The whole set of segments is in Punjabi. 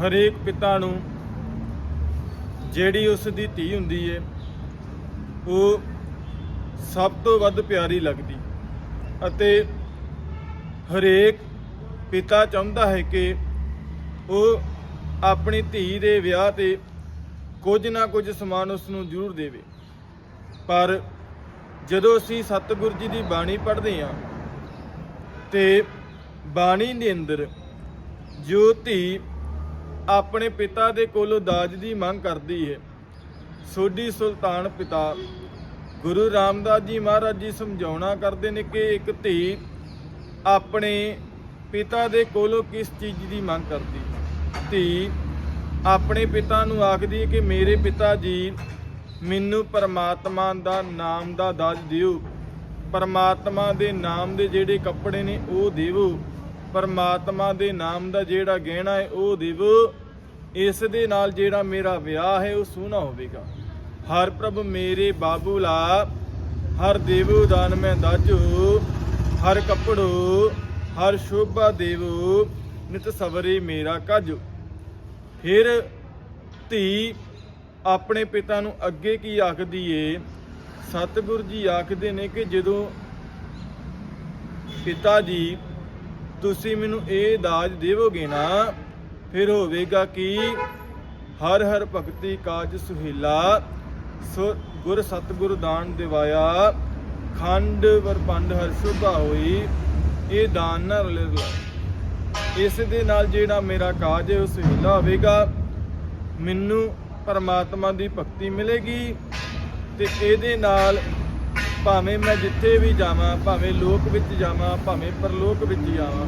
ਹਰੇਕ ਪਿਤਾ ਨੂੰ ਜਿਹੜੀ ਉਸ ਦੀ ਧੀ ਹੁੰਦੀ ਏ, ਉਹ ਸਭ ਤੋਂ ਵੱਧ ਪਿਆਰੀ ਲੱਗਦੀ। ਅਤੇ ਹਰੇਕ ਪਿਤਾ ਚਾਹੁੰਦਾ ਹੈ ਕਿ ਉਹ ਆਪਣੀ ਧੀ ਦੇ ਵਿਆਹ ਤੇ ਕੁਝ ਨਾ ਕੁਝ ਸਮਾਨ ਉਸ ਨੂੰ ਜ਼ਰੂਰ ਦੇਵੇ। ਪਰ ਜਦੋਂ ਅਸੀਂ ਸਤਿਗੁਰ ਜੀ ਦੀ ਬਾਣੀ ਪੜ੍ਹਦੇ ਹਾਂ, ਤੇ ਬਾਣੀ ਦੇ ਅੰਦਰ ਜੋ ਧੀ ਆਪਣੇ ਪਿਤਾ ਦੇ ਕੋਲੋਂ ਦਾਜ ਦੀ ਮੰਗ ਕਰਦੀ ਹੈ ਸੋਢੀ ਸੁਲਤਾਨ ਪਿਤਾ, ਗੁਰੂ ਰਾਮਦਾਸ ਜੀ ਮਹਾਰਾਜ ਜੀ ਸਮਝਾਉਣਾ ਕਰਦੇ ਨੇ ਕਿ ਇੱਕ ਧੀ ਆਪਣੇ ਪਿਤਾ ਦੇ ਕੋਲੋਂ ਕਿਸ ਚੀਜ਼ ਦੀ ਮੰਗ ਕਰਦੀ? ਧੀ ਆਪਣੇ ਪਿਤਾ ਨੂੰ ਆਖਦੀ ਹੈ ਕਿ ਮੇਰੇ ਪਿਤਾ ਜੀ, ਮੈਨੂੰ ਪਰਮਾਤਮਾ ਦਾ ਨਾਮ ਦਾ ਦਾਜ ਦਿਓ। ਪਰਮਾਤਮਾ ਦੇ ਨਾਮ ਦੇ ਜਿਹੜੇ ਕੱਪੜੇ ਨੇ ਉਹ ਦੇਵੋ। ਪਰਮਾਤਮਾ ਦੇ ਨਾਮ ਦਾ ਜਿਹੜਾ ਗਹਿਣਾ ਹੈ ਉਹ ਦੇਵੋ, ਇਸ ਦੇ ਨਾਲ ਜਿਹੜਾ ਮੇਰਾ ਵਿਆਹ ਹੈ ਉਹ ਸੋਹਣਾ ਹੋਵੇਗਾ। ਹਰ ਪ੍ਰਭ ਮੇਰੇ ਬਾਬੂਲਾ ਹਰ ਦੇਵੋ ਦਾਨ ਮੈਂ ਦਾਜੋ, ਹਰ ਕੱਪੜੋ, ਹਰ ਸ਼ੋਭਾ ਦੇਵੋ, ਨਿਤ ਸਵਰੇ ਮੇਰਾ ਕਾਜੋ। ਫਿਰ ਧੀ ਆਪਣੇ ਪਿਤਾ ਨੂੰ ਅੱਗੇ ਕੀ ਆਖਦੀ ਏ? ਸਤਿਗੁਰ ਜੀ ਆਖਦੇ ਨੇ ਕਿ ਜਦੋਂ ਪਿਤਾ ਜੀ ਤੁਸੀਂ ਮੈਨੂੰ ਇਹ ਦਾਜ ਦੇਵੋਗੇ ਨਾ, ਫਿਰ ਹੋਵੇਗਾ ਕਿ? ਹਰ ਹਰ ਭਗਤੀ ਕਾਜ ਸੁਹੇਲਾ, ਸੋ ਗੁਰ ਸਤਿਗੁਰ ਦਾਨ ਦਿਵਾਇਆ, ਖੰਡ ਵਰਪੰਡ ਹਰ ਸ਼ੁਭਾ ਹੋਈ, ਇਹ ਦਾਨ ਨਾ ਰਲੇ। ਇਸ ਦੇ ਨਾਲ ਜਿਹੜਾ ਮੇਰਾ ਕਾਜ ਹੈ, ਉਹ ਸੁਹੇਲਾ ਹੋਵੇਗਾ। ਮੈਨੂੰ ਪਰਮਾਤਮਾ ਦੀ ਭਗਤੀ ਮਿਲੇਗੀ ਤੇ ਇਹਦੇ ਨਾਲ ਭਾਵੇਂ ਮੈਂ ਜਿੱਥੇ ਵੀ ਜਾਵਾਂ, ਭਾਵੇਂ ਲੋਕ ਵਿੱਚ ਜਾਵਾਂ, ਭਾਵੇਂ ਪਰਲੋਕ ਵਿੱਚ ਜਾਵਾਂ,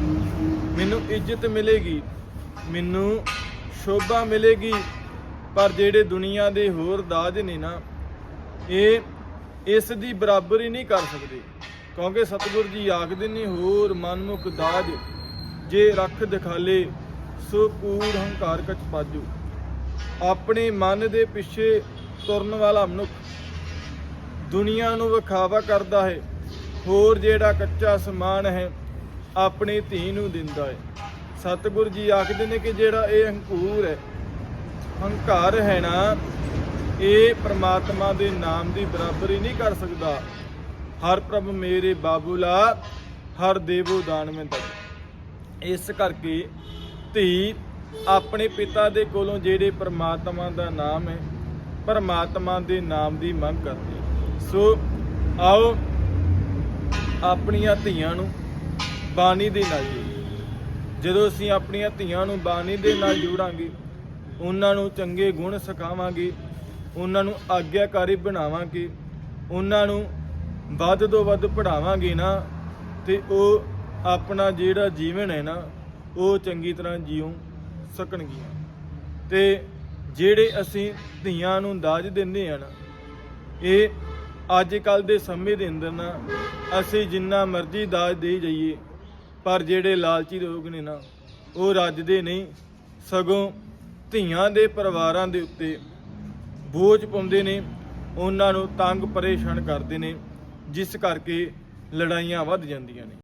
ਮੈਨੂੰ ਇੱਜ਼ਤ ਮਿਲੇਗੀ, ਮੈਨੂੰ ਸ਼ੋਭਾ ਮਿਲੇਗੀ, ਪਰ ਜਿਹੜੇ ਦੁਨੀਆ ਦੇ ਹੋਰ ਦਾਜ ਨੇ ਨਾ, ਇਹ ਇਸ ਦੀ ਬਰਾਬਰੀ ਨਹੀਂ ਕਰ ਸਕਦੇ। ਕਿਉਂਕਿ ਸਤਿਗੁਰ ਜੀ ਆਖਦੇ ਨੇ, ਹੋਰ ਮਨਮੁਖ ਦਾਜ ਜੇ ਰੱਖ ਦਿਖਾਲੇ, ਸੋ ਕੂੜ ਹੰਕਾਰ ਕਛ ਪਾਜੂ। ਆਪਣੇ ਮਨ ਦੇ ਪਿੱਛੇ ਤੁਰਨ ਵਾਲਾ ਮਨੁੱਖ ਦੁਨੀਆ ਨੂੰ ਵਿਖਾਵਾ ਕਰਦਾ ਹੈ। ਹੋਰ ਜਿਹੜਾ ਕੱਚਾ ਸਮਾਨ ਹੈ, ਆਪਣੀ ਧੀ ਨੂੰ ਦਿੰਦਾ ਹੈ। ਸਤਿਗੁਰੂ ਜੀ ਆਖਦੇ ਨੇ ਕਿ ਜਿਹੜਾ ਇਹ ਹੰਕੂਰ ਹੈ, ਹੰਕਾਰ ਹੈ ਨਾ, ਇਹ ਪ੍ਰਮਾਤਮਾ ਦੇ ਨਾਮ ਦੀ ਬਰਾਬਰੀ ਨਹੀਂ ਕਰ ਸਕਦਾ। ਹਰ ਪ੍ਰਭ ਮੇਰੇ ਬਾਬੂਲਾ, ਹਰ ਦੇਵੋ ਦਾਨ ਮੈਂ ਦਬ ਇਸ ਕਰਕੇ ਧੀ ਆਪਣੇ ਪਿਤਾ ਦੇ ਕੋਲੋਂ ਜਿਹੜੇ ਪ੍ਰਮਾਤਮਾ ਦਾ ਨਾਮ ਹੈ, ਪਰਮਾਤਮਾ ਦੇ ਨਾਮ ਦੀ ਮੰਗ ਕਰਦੀ ਸੋ ਆਓ ਆਪਣੀਆਂ ਧੀਆਂ ਨੂੰ ਬਾਣੀ ਦੇ ਨਾਲ ਜੋੜੀਏ। ਜਦੋਂ ਅਸੀਂ ਆਪਣੀਆਂ ਧੀਆਂ ਨੂੰ ਬਾਣੀ ਦੇ ਨਾਲ ਜੋੜਾਂਗੇ, ਉਹਨਾਂ ਨੂੰ ਚੰਗੇ ਗੁਣ ਸਿਖਾਵਾਂਗੇ, ਉਹਨਾਂ ਨੂੰ ਆਗਿਆਕਾਰੀ ਬਣਾਵਾਂਗੇ, ਉਹਨਾਂ ਨੂੰ ਵੱਧ ਤੋਂ ਵੱਧ ਪੜਾਵਾਂਗੇ ਨਾ, ਤੇ ਉਹ ਆਪਣਾ ਜਿਹੜਾ ਜੀਵਨ ਹੈ ਨਾ, ਉਹ ਚੰਗੀ ਤਰ੍ਹਾਂ ਜੀਉ ਸਕਣਗੀਆਂ। ਤੇ ਜਿਹੜੇ ਅਸੀਂ ਧੀਆਂ ਨੂੰ ਦਾਜ ਦਿੰਦੇ ਆ ਨਾ, ਇਹ ਅੱਜ ਕੱਲ ਦੇ ਸਮੇਂ ਦੇ ਅੰਦਰ ਨਾ, ਅਸੀਂ ਜਿੰਨਾ ਮਰਜ਼ੀ ਦਾਜ ਦੇ ਜਾਈਏ, ਪਰ ਜਿਹੜੇ ਲਾਲਚੀ ਲੋਕ ਨੇ ਨਾ, ਉਹ ਰੱਜਦੇ ਨਹੀਂ। ਸਗੋਂ ਧੀਆਂ ਦੇ ਪਰਿਵਾਰਾਂ ਦੇ ਉੱਤੇ ਬੋਝ ਪਾਉਂਦੇ ਨੇ, ਉਹਨਾਂ ਨੂੰ ਤੰਗ ਪਰੇਸ਼ਾਨ ਕਰਦੇ ਨੇ, ਜਿਸ ਕਰਕੇ ਲੜਾਈਆਂ ਵੱਧ ਜਾਂਦੀਆਂ ਨੇ।